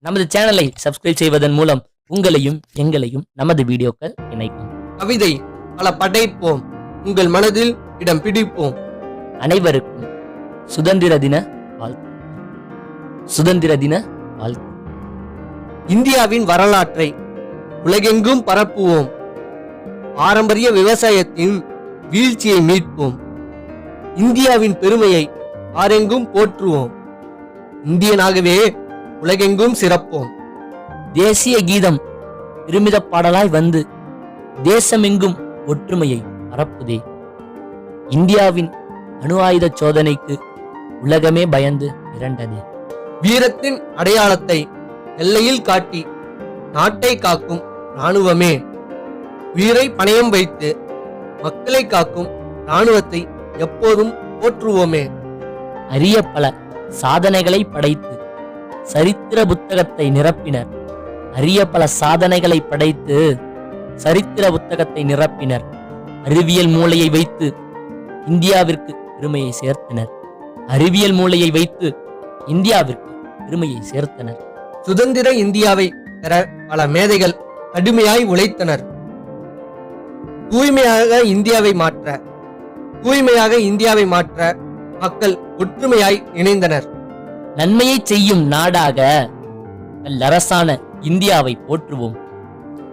நமது சேனலை சப்ஸ்கிரைப் செய்வதன் மூலம் உங்களையும் எங்களையும் நமது வீடியோக்கள் இணைக்கும். கவிதை பல படைப்போம். உங்கள் மனதில் இடம் பிடிப்போம். அனைவருக்கும் சுதந்திர தின வாழ்த்து. சுதந்திர தின வாழ்த்து. இந்தியாவின் வரலாற்றை உலகெங்கும் பரப்புவோம். பாரம்பரிய விவசாயத்தின் வீழ்ச்சியை மீட்போம். இந்தியாவின் பெருமையை ஆரெங்கும் போற்றுவோம். இந்தியனாகவே உலகெங்கும் சிறப்போம். தேசிய கீதம் பெருமித பாடலாய் வந்து தேசமெங்கும் ஒற்றுமையை பரப்புதே. இந்தியாவின் அணு ஆயுத சோதனைக்கு உலகமே பயந்து மிரண்டது. வீரத்தின் அடையாளத்தை எல்லையில் காட்டி நாட்டை காக்கும் இராணுவமே. உயிரை பணயம் வைத்து மக்களை காக்கும் இராணுவத்தை எப்போதும் போற்றுவோமே. அரிய பல சாதனைகளை படைத்து சரித்திர புத்தகத்தை நிரப்பினர். அரிய பல சாதனைகளை படைத்து சரித்திர புத்தகத்தை நிரப்பினர். அறிவியல் மூளையை வைத்து இந்தியாவிற்கு பெருமையை சேர்த்தனர். அறிவியல் மூளையை வைத்து இந்தியாவிற்கு பெருமையை சேர்த்தனர். சுதந்திர இந்தியாவை பெற பல மேதைகள் கடுமையாய் உழைத்தனர். தூய்மையாக இந்தியாவை மாற்ற தூய்மையாக இந்தியாவை மாற்ற மக்கள் ஒற்றுமையாய் இணைந்தனர். நன்மையை செய்யும் நாடாக நல்லரசான இந்தியாவை போற்றுவோம்.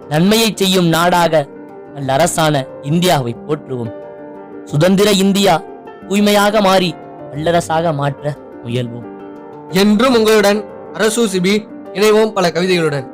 நன்மையை செய்யும் நாடாக நல்லரசான இந்தியாவை போற்றுவோம். சுதந்திர இந்தியா தூய்மையாக மாறி நல்லரசாக மாற்ற முயல்வோம். என்றும் உங்களுடன் அரசு சிபி இணைவோம் பல கவிதைகளுடன்.